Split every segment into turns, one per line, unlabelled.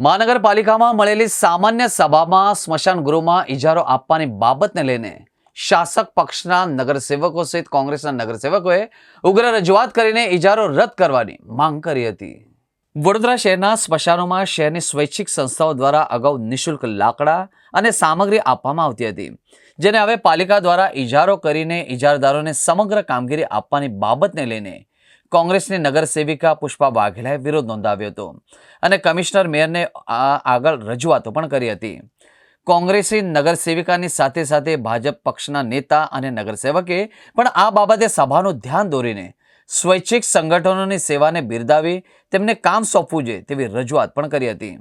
મહાનગરપાલિકામાં મળેલી સામાન્ય સભામાં સ્મશાન ગૃહમાં ઇજારો આપવાની બાબતને લઈને શાસક પક્ષના નગરસેવકો સહિત કોંગ્રેસના નગરસેવકોએ ઉગ્ર રજૂઆત કરીને ઇજારો રદ કરવાની માંગ કરી હતી. વડોદરા શહેરના સ્મશાનોમાં શહેરની સ્વૈચ્છિક સંસ્થાઓ દ્વારા અગાઉ નિઃશુલ્ક લાકડા અને સામગ્રી આપવામાં આવતી હતી, જેને હવે પાલિકા દ્વારા ઇજારો કરીને ઇજારદારોને સમગ્ર કામગીરી આપવાની બાબતને લઈને કોંગ્રેસની નગરસેવિકા પુષ્પા વાઘેલાએ વિરોધ નોંધાવ્યો હતો અને કમિશનર મેયરને આગળ રજૂઆતો પણ કરી હતી. કોંગ્રેસી નગરસેવિકાની સાથે સાથે ભાજપ પક્ષના નેતા અને નગરસેવકે પણ આ બાબતે સભાનું ધ્યાન દોરીને સ્વૈચ્છિક સંગઠનોની સેવાને બિરદાવી તેમને કામ સોંપવું જોઈએ તેવી રજૂઆત પણ કરી હતી.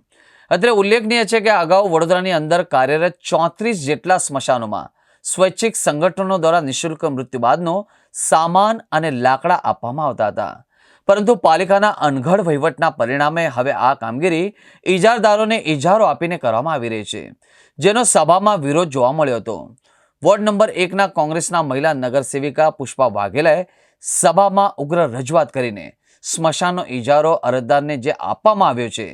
અત્રે ઉલ્લેખનીય છે કે અગાઉ વડોદરાની અંદર કાર્યરત ચોત્રીસ જેટલા સ્મશાનોમાં સ્વૈચ્છિક સંગઠનો દ્વારા નિઃશુલ્ક મૃત્યુ બાદનો સામાન અને લાકડા આપવામાં આવતા હતા. પરંતુ પાલિકાના અનઘડ વહીવટના પરિણામે હવે આ કામગીરી ઇજારદારોને ઇજારો આપીને કરવામાં આવી રહી છે, જેનો સભામાં વિરોધ જોવા મળ્યો હતો. વોર્ડ નંબર એકના કોંગ્રેસના મહિલા નગરસેવિકા પુષ્પા વાઘેલાએ સભામાં ઉગ્ર રજૂઆત કરીને સ્મશાનનો ઇજારો અરજદારને જે આપવામાં આવ્યો છે,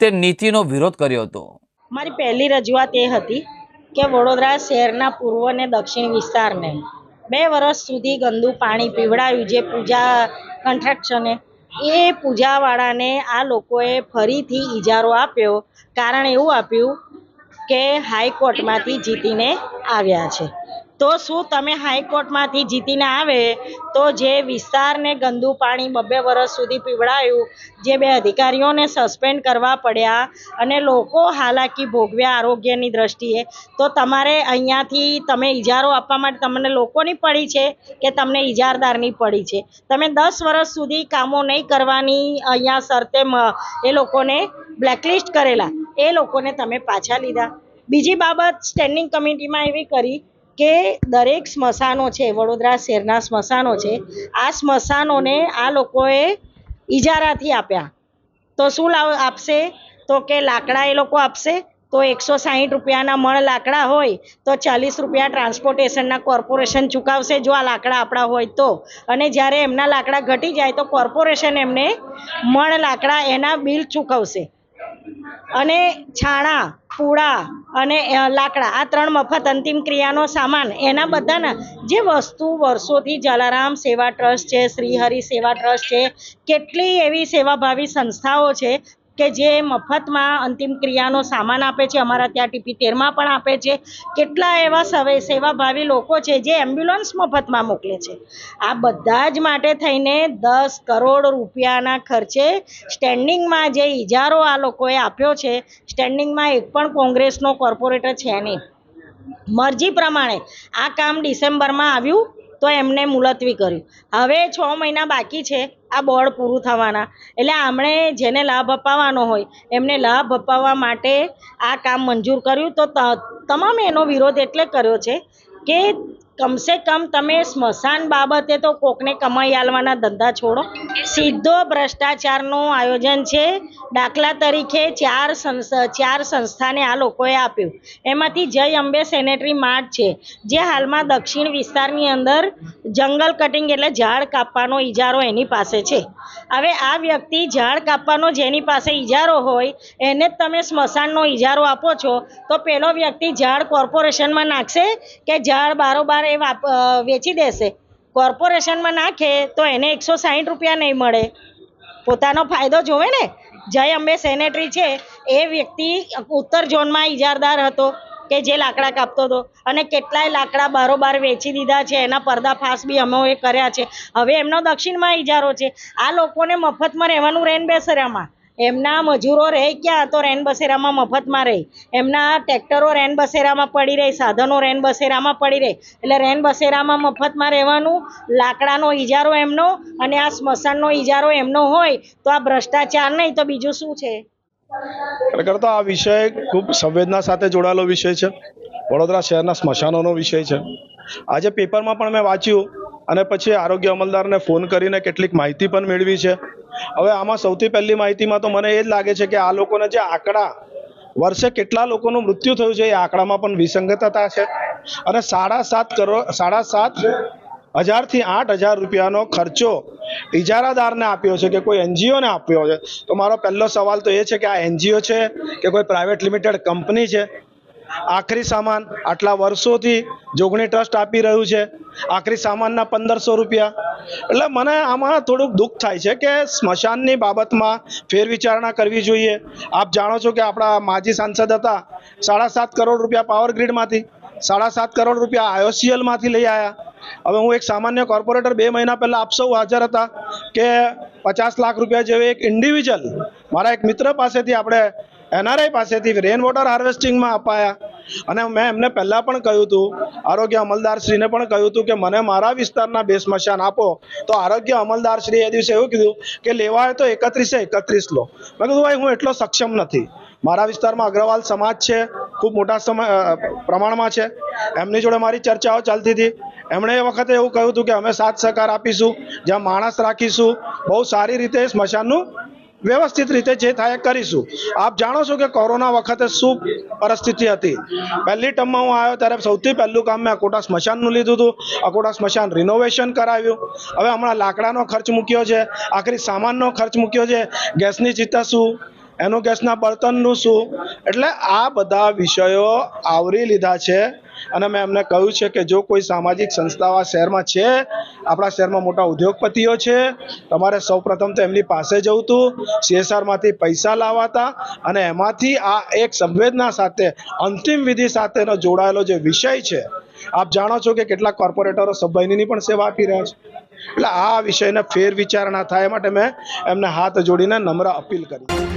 તે નીતિનો વિરોધ કર્યો હતો.
મારી પહેલી રજૂઆત એ હતી કે વડોદરા શહેરના પૂર્વ અને દક્ષિણ વિસ્તારને બે વર્ષ સુધી ગંદુ પાણી પીવડાવ્યું જે પૂજા કન્ટ્રાક્શને એ પૂજાવાળાને આ લોકોએ ફરીથી ઇજારો આપ્યો. કારણ એવું આપ્યું કે હાઈકોર્ટમાંથી જીતીને આવ્યા છે. તો શું તમે હાઈકોર્ટમાંથી જીતીને આવે તો જે વિસ્તારને ગંદુ પાણી બબ્બે વર્ષ સુધી પીવડાયું, જે બે અધિકારીઓને સસ્પેન્ડ કરવા પડ્યા અને લોકો હાલાકી ભોગવ્યા આરોગ્યની દ્રષ્ટિએ, તો તમારે અહીંયાથી તમે ઇજારો આપવા માટે તમને લોકોની પડી છે કે તમને ઇજારદારની પડી છે? તમે દસ વર્ષ સુધી કામો નહીં કરવાની અહીંયા શરતે એ લોકોને બ્લેકલિસ્ટ કરેલા. એ લોકોને તમે પાછા લીધા. બીજી બાબત સ્ટેન્ડિંગ કમિટીમાં એવી કરી કે દરેક સ્મશાનો છે, વડોદરા શહેરના સ્મશાનો છે, આ સ્મશાનોને આ લોકોએ ઇજારાથી આપ્યા. તો શું લાવ, આપશે? તો કે લાકડા એ લોકો આપશે? તો એકસો સાહીઠ રૂપિયાના મણ લાકડા હોય, તો ચાલીસ રૂપિયા ટ્રાન્સપોર્ટેશનના કોર્પોરેશન ચૂકવશે જો આ લાકડા આપણા હોય તો. અને જ્યારે એમના લાકડા ઘટી જાય તો કોર્પોરેશન એમને મણ લાકડા એના બિલ ચૂકવશે. અને છાણા પૂળા અને લાકડા. આ ત્રણ મફત અંતિમ ક્રિયાનો સામાન. એના બધાના જે વસ્તુ વર્ષોથી જલારામ સેવા ટ્રસ્ટ છે, શ્રીહરિ સેવા ટ્રસ્ટ છે, કેટલી એવી સેવાભાવી સંસ્થાઓ છે કે જે મફતમાં અંતિમ ક્રિયાનો સામાન આપે છે, અમારા ત્યાં ટીપી તેરમાં પણ આપે છે. કેટલા એવા સવે, સેવાભાવી લોકો છે જે એમ્બ્યુલન્સ મફતમાં મોકલે છે. આ બધા જ માટે થઈને દસ કરોડ રૂપિયાના ખર્ચે સ્ટેન્ડિંગમાં જે ઇજારો આ લોકોએ આપ્યો છે સ્ટેન્ડિંગમાં એક પણ કોંગ્રેસનો કોર્પોરેટર છે નહીં. મરજી પ્રમાણે આ કામ ડિસેમ્બરમાં આવ્યું. તો એમને મુલતવી કર્યું. હવે છ મહિના બાકી છે, આ બોર્ડ પૂરું થવાના. એટલે આમણે જેને લાભ અપાવવાનો હોય, એમને લાભ અપાવવા માટે આ કામ મંજૂર કર્યું. તો તમામે એનો વિરોધ એટલે કર્યો છે કે કમસે કમ તમે સ્મશાન બાબતે તો કોકને કમાઈ આલવાના ધંધા છોડો. સીધો ભ્રષ્ટાચારનું આયોજન છે. દાખલા તરીકે ચાર ચાર સંસ્થાને આ લોકોએ આપ્યું. એમાંથી જય અંબે સેનેટરી માર્ટ છે, જે હાલમાં દક્ષિણ વિસ્તારની અંદર જંગલ કટિંગ એટલે ઝાડ કાપવાનો ઇજારો એની પાસે છે. હવે આ વ્યક્તિ ઝાડ કાપવાનો જેની પાસે ઇજારો હોય, એને જ તમે સ્મશાનનો ઇજારો આપો છો, તો પેલો વ્યક્તિ ઝાડ કોર્પોરેશનમાં નાખશે કે ઝાડ બારોબાર એ વેચી દેશે. કોર્પોરેશનમાં નાખે તો એને એકસો સાહીઠ રૂપિયા નહીં મળે. પોતાનો ફાયદો જોવે ને? જય અંબે સેનેટરી છે. એ વ્યક્તિ ઉત્તર ઝોનમાં ઇજારદાર હતો કે જે લાકડા કાપતો હતો અને કેટલાય લાકડા બારોબાર વેચી દીધા છે. એના પર્દાફાશ બી અમે કર્યા છે. હવે એમનો દક્ષિણમાં ઇજારો છે. આ લોકોને મફતમાં રહેવાનું રેન બેસરામાં એમના મજૂરો રહે ક્યાં? તો રેન બસેરામાં મફતમાં રહે. એમના ટ્રેક્ટરો રેન બસેરામાં પડી રહે, સાધનો રેન બસેરામાં પડી રહે. એટલે રેન બસેરામાં મફતમાં રહેવાનું, લાકડાનો ઇજારો એમનો અને આ સ્મશાનનો ઇજારો એમનો હોય, તો આ ભ્રષ્ટાચાર નહીં, તો બીજું શું છે?
ખરેખર તો આ વિષય ખૂબ સંવેદના સાથે જોડાયેલો વિષય છે. વડોદરા શહેરના સ્મશાનોનો વિષય છે. આજે પેપરમાં પણ મેં વાંચ્યું અને પછી આરોગ્ય અમલદારને ફોન કરીને કેટલીક માહિતી પણ મેળવી છે. હવે આમાં સૌથી પહેલી માહિતીમાં તો મને એ જ લાગે છે કે આ લોકોને જે આંકડા, વર્ષે કેટલા લોકોનું મૃત્યુ થયું છે એ આંકડામાં પણ વિસંગતતા છે. અને સાડા સાત કરોડ, સાડા સાત હજારથી આઠ હજાર રૂપિયાનો ખર્ચો ઇજારાદારને આપ્યો છે કે કોઈ એનજીઓને આપ્યો છે. તો મારો પહેલો સવાલ તો એ છે કે આ એનજીઓ છે કે કોઈ પ્રાઇવેટ લિમિટેડ કંપની છે? આખરી સામાન આટલા વર્ષોથી જોગણી ટ્રસ્ટ આપી રહ્યું છે. આખરી સામાનના પંદરસો રૂપિયા. એટલે મને આમાં થોડુંક દુઃખ થાય છે કે સ્મશાનની બાબતમાં ફેરવિચારણા કરવી જોઈએ. આપ જાણો છો કે આપણા માજી સાંસદ હતા, સાડા સાત કરોડ રૂપિયા પાવર ગ્રીડમાંથી સાડા સાત કરોડ રૂપિયા આઈઓસીએલમાંથી લઈ આવ્યા હવે હું એક સામાન્ય કોર્પોરેટર બે મહિના પહેલાં આપ સૌ હાજર હતા કે પચાસ લાખ રૂપિયા જેવી એક ઇન્ડિવિજ્યુઅલ મારા એક મિત્ર પાસેથી આપણે એનઆરઆઈ પાસેથી રેન વોટર હાર્વેસ્ટિંગમાં અપાયા. અને મેં એમને પહેલાં પણ કહ્યું હતું, આરોગ્ય અમલદારશ્રીને પણ કહ્યું હતું કે મને મારા વિસ્તારના બે સ્મશાન આપો. તો આરોગ્ય અમલદારશ્રીએ એ દિવસે એવું કીધું કે લેવા હોય તો એકત્રીસે એકત્રીસ લો. મેં કીધું, ભાઈ, હું એટલો સક્ષમ નથી. મારા વિસ્તારમાં અગ્રવાલ સમાજ છે, ખૂબ મોટા સમય પ્રમાણમાં છે. એમની જોડે મારી ચર્ચાઓ ચાલતી હતી. એમણે એ વખતે એવું કહ્યું હતું કે અમે સાથ સહકાર આપીશું, જ્યાં માણસ રાખીશું. બહુ સારી રીતે સ્મશાનનું વ્યવસ્થિત રીતે જે થાય કરીશું. આપ જાણો છો કે કોરોના વખતે શું પરિસ્થિતિ હતી. પહેલી ટર્મમાં હું આવ્યો ત્યારે સૌથી પહેલું કામ મેં અકોટા સ્મશાનનું લીધું હતું. અકોટા સ્મશાન રિનોવેશન કરાવ્યું. હવે હમણાં લાકડાનો ખર્ચ મૂક્યો છે. આખરી સામાનનો ખર્ચ મૂક્યો છે. ગેસની ચિંતા શું? એનું ગેસના બળતણનું શું? એટલે આ બધા વિષયો આવરી લીધા છે અને મેં એમને કહ્યું છે કે જો કોઈ સામાજિક સંસ્થાઓ આ શહેરમાં છે, આપણા શહેરમાં મોટા ઉદ્યોગપતિઓ છે, તમારે સૌપ્રથમ તો એમની પાસે જવું હતું સીએસઆરમાંથી પૈસા લાવાતા અને એમાંથી આ એક સંવેદના સાથે, અંતિમ વિધિ સાથેનો જોડાયેલો જે વિષય છે, આપ જાણો છો કે કેટલાક કોર્પોરેટરો સબભાઈની પણ સેવા આપી રહ્યા છે. એટલે આ વિષયને ફેર વિચારણા થાય માટે મેં એમને હાથ જોડીને નમ્ર અપીલ કરી.